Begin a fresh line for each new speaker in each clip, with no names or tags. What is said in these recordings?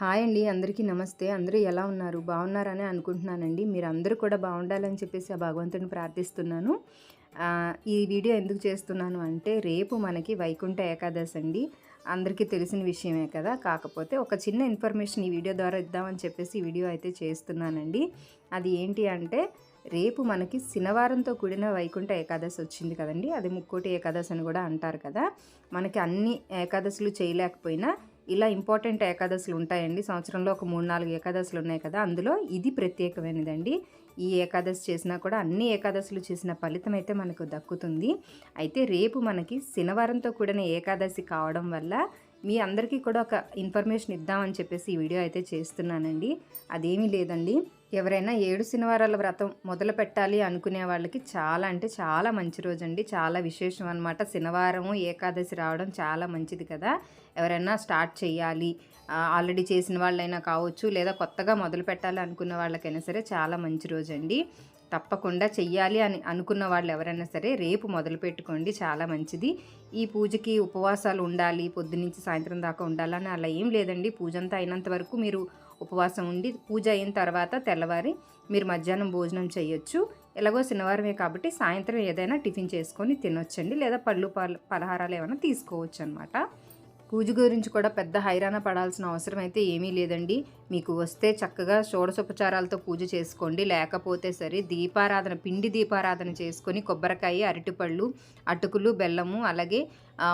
Hi అండి అందరికీ నమస్తే. అందరూ ఎలా ఉన్నారు? బాగున్నారని అనుకుంటున్నానండి. మీరు అందరూ కూడా బాగుండాలని చెప్పేసి ఆ భగవంతుని ప్రార్థిస్తున్నాను. ఈ వీడియో ఎందుకు చేస్తున్నాను అంటే రేపు మనకి వైకుంఠ ఏకాదశి అండి. అందరికీ తెలిసిన విషయమే కదా. కాకపోతే ఒక చిన్న ఇన్ఫర్మేషన్ ఈ వీడియో ద్వారా ఇద్దామని చెప్పేసి ఈ వీడియో అయితే చేస్తున్నానండి. అది ఏంటి అంటే రేపు మనకి శనివారంతో కూడిన వైకుంఠ ఏకాదశి వచ్చింది కదండి. అది ముక్కోటి ఏకాదశి అని కూడా అంటారు కదా. మనకి అన్ని ఏకాదశులు చేయలేకపోయినా ఇలా ఇంపార్టెంట్ ఏకాదశులు ఉంటాయండి. సంవత్సరంలో ఒక మూడు నాలుగు ఏకాదశులు ఉన్నాయి కదా అందులో ఇది ప్రత్యేకమైనదండి. ఈ ఏకాదశి చేసినా కూడా అన్ని ఏకాదశులు చేసిన ఫలితం అయితే మనకు దక్కుతుంది. అయితే రేపు మనకి శనివారంతో కూడిన ఏకాదశి కావడం వల్ల మీ అందరికీ కూడా ఒక ఇన్ఫర్మేషన్ ఇద్దామని చెప్పేసి ఈ వీడియో అయితే చేస్తున్నానండి. అదేమీ లేదండి. ఎవరైనా ఏడు శనివారాల వ్రతం మొదలు పెట్టాలి అనుకునే వాళ్ళకి చాలా అంటే చాలా మంచి రోజు అండి చాలా విశేషం అనమాట శనివారము ఏకాదశి రావడం చాలా మంచిది కదా. ఎవరైనా స్టార్ట్ చేయాలి. ఆల్రెడీ చేసిన వాళ్ళైనా కావచ్చు లేదా కొత్తగా మొదలు పెట్టాలి అనుకున్న వాళ్ళకైనా సరే చాలా మంచి రోజు అండి తప్పకుండా చెయ్యాలి అని అనుకున్న వాళ్ళు ఎవరైనా సరే రేపు మొదలు పెట్టుకోండి. చాలా మంచిది. ఈ పూజకి ఉపవాసాలు ఉండాలి పొద్దునుంచి సాయంత్రం దాకా ఉండాలని అలా ఏం లేదండి. పూజ అంతా అయినంత వరకు మీరు ఉపవాసం ఉండి పూజ అయిన తర్వాత తెల్లవారి మీరు మధ్యాహ్నం భోజనం చేయొచ్చు ఎలాగో శనివారమే కాబట్టి సాయంత్రం ఏదైనా టిఫిన్ చేసుకొని తినొచ్చండి. లేదా పళ్ళు పలహారాలు ఏమైనా తీసుకోవచ్చు అనమాట పూజ గురించి కూడా పెద్ద హైరాణ పడాల్సిన అవసరం అయితే ఏమీ లేదండి. మీకు వస్తే చక్కగా షోడసోపచారాలతో పూజ చేసుకోండి. లేకపోతే సరే దీపారాధన పిండి దీపారాధన చేసుకొని కొబ్బరికాయ అరటిపళ్ళు అటుకులు బెల్లము అలాగే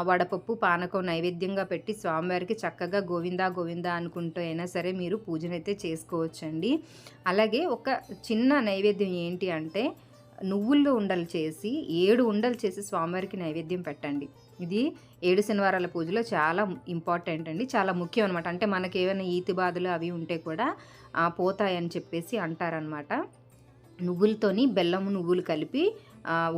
వడపప్పు పానకం నైవేద్యంగా పెట్టి స్వామివారికి చక్కగా గోవిందా గోవిందా అనుకుంటూ అయినా సరే మీరు పూజనైతే చేసుకోవచ్చండి. అలాగే ఒక చిన్న నైవేద్యం ఏంటి అంటే నువ్వుల్లో ఉండలు చేసి ఏడు ఉండలు చేసి స్వామివారికి నైవేద్యం పెట్టండి. ఇది ఏడు శనివారాల పూజలో చాలా ఇంపార్టెంట్ అండి. చాలా ముఖ్యం అనమాట అంటే మనకి ఏమైనా ఈతి బాధలు అవి ఉంటే కూడా పోతాయని చెప్పేసి అంటారనమాట నువ్వులతోని బెల్లము నువ్వులు కలిపి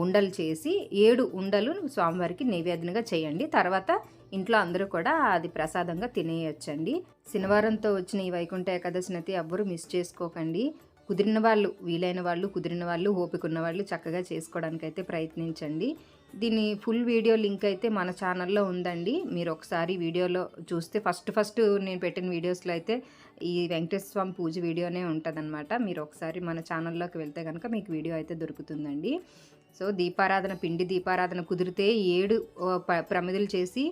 ఉండలు చేసి ఏడు ఉండలు స్వామివారికి నైవేద్యంగా చేయండి. తర్వాత ఇంట్లో అందరూ కూడా అది ప్రసాదంగా తినేయచ్చండి. శనివారంతో వచ్చిన ఈ వైకుంఠ ఏకాదశిని అయితే ఎవ్వరూ మిస్ చేసుకోకండి. కుదిరిన వాళ్ళు వీలైన వాళ్ళు కుదిరిన వాళ్ళు ఓపిక ఉన్న వాళ్ళు చక్కగా చేసుకోవడానికి అయితే ప్రయత్నించండి. దీని ఫుల్ వీడియో లింక్ అయితే మన ఛానల్లో ఉందండి. మీరు ఒకసారి వీడియోలో చూస్తే ఫస్ట్ ఫస్ట్ నేను పెట్టిన వీడియోస్లో అయితే ఈ వెంకటేశ్వర స్వామి పూజ వీడియోనే ఉంటుందన్నమాట. మీరు ఒకసారి మన ఛానల్లోకి వెళ్తే కనుక మీకు వీడియో అయితే దొరుకుతుందండి. సో దీపారాధన పిండి దీపారాధన కుదిరితే ఏడు ప్రమిదలు చేసి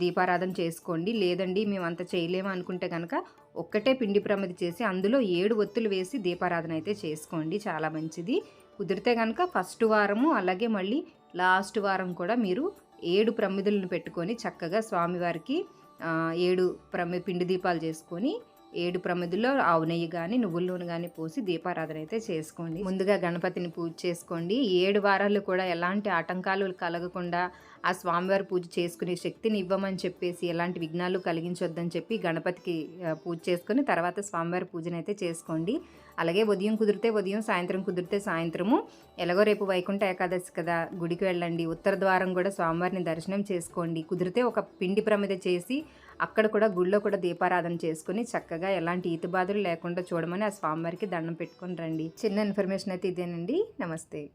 దీపారాధన చేసుకోండి. లేదండి మేము అంత చేయలేము అనుకుంటే కనుక ఒక్కటే పిండి ప్రమిది చేసి అందులో ఏడు ఒత్తులు వేసి దీపారాధన అయితే చేసుకోండి. చాలా మంచిది. కుదిరితే కనుక ఫస్ట్ వారము అలాగే మళ్ళీ లాస్ట్ వారం కూడా మీరు ఏడు ప్రమిదులను పెట్టుకొని చక్కగా స్వామివారికి ఏడు ప్రమి పిండి దీపాలు చేసుకొని ఏడు ప్రమిదిలో ఆవు నెయ్యి కానీ నువ్వుల నూనె కానీ పోసి దీపారాధన అయితే చేసుకోండి. ముందుగా గణపతిని పూజ చేసుకోండి. ఏడు వారాలు కూడా ఎలాంటి ఆటంకాలు కలగకుండా ఆ స్వామివారి పూజ చేసుకునే శక్తిని ఇవ్వమని చెప్పేసి ఎలాంటి విఘ్నాలు కలిగించొద్దని చెప్పి గణపతికి పూజ చేసుకొని తర్వాత స్వామివారి పూజను అయితే చేసుకోండి. అలాగే ఉదయం కుదిరితే ఉదయం సాయంత్రం కుదిరితే సాయంత్రము. ఎలాగో రేపు వైకుంఠ ఏకాదశి కదా గుడికి వెళ్ళండి. ఉత్తర ద్వారం కూడా స్వామివారిని దర్శనం చేసుకోండి. కుదిరితే ఒక పిండి ప్రమిద చేసి అక్కడ కూడా గుళ్ళో కూడా దీపారాధన చేసుకుని చక్కగా ఎలాంటి ఈతి బాధలు లేకుండా చూడమని ఆ స్వామివారికి దండం పెట్టుకొని రండి. చిన్న ఇన్ఫర్మేషన్ అయితే ఇదేనండి. నమస్తే.